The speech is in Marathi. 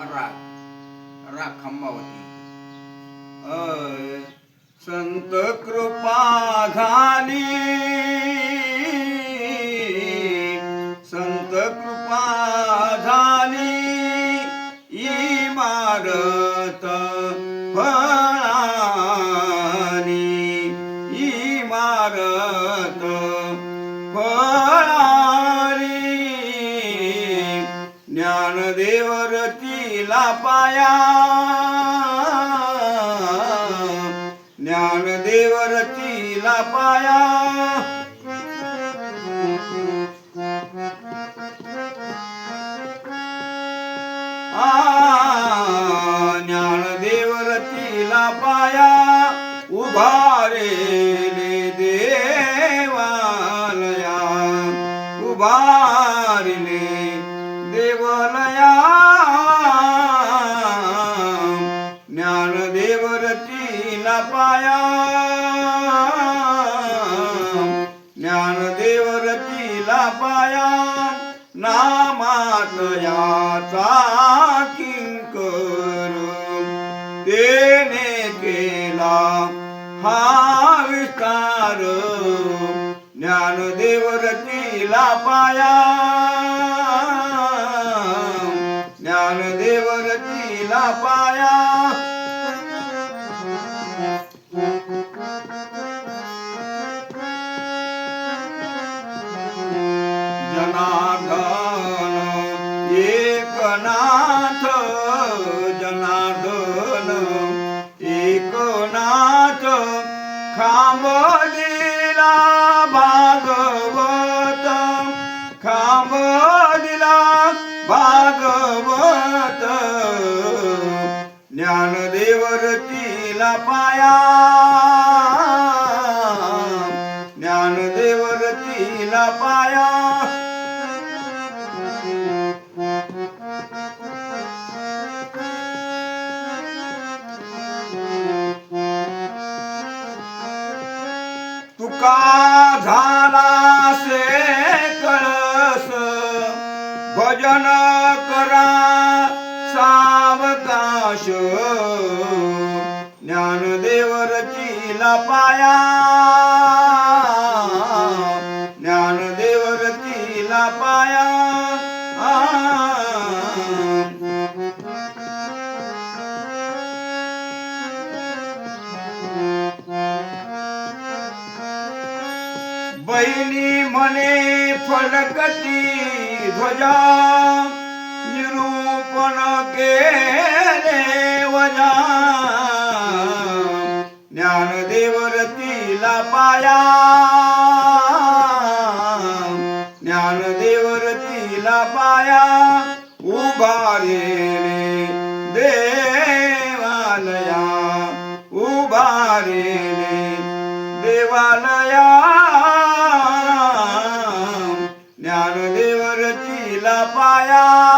राग राग खंबावती संत कृपा झाली संत कृपा झाली इमारत फळानी इमारत फळानी ज्ञानदेवरती रतीला पाया. ज्ञानदेव रचिला पाया. आ ज्ञानदेव रचिला पाया. उभारेले देवालया. उभारले देवालया. पाया. ज्ञानदेव रतीला पाया. नामात याचा किंकर. तेने केला हा विस्तार. ज्ञानदेव रतीला पाया. ज्ञानदेव रतीला पाया. जनार्दन एकनाथ जनार्दन एकनाथ खांबदिला भागवत खांबदिला भागवत ज्ञानदेवर तिला पाया ज्ञानदेव पाया का झाला से कळस? भजन करा सावकाश. ज्ञानदेवरची रतीला पाया ज्ञानदेव रतीला मने आ. म्हणे ध्वजा निरूपण केले वजा ज्ञानदेव रतीला पाया ज्ञानदेव पाया उभारे देवालया उभारे देवालया Bye.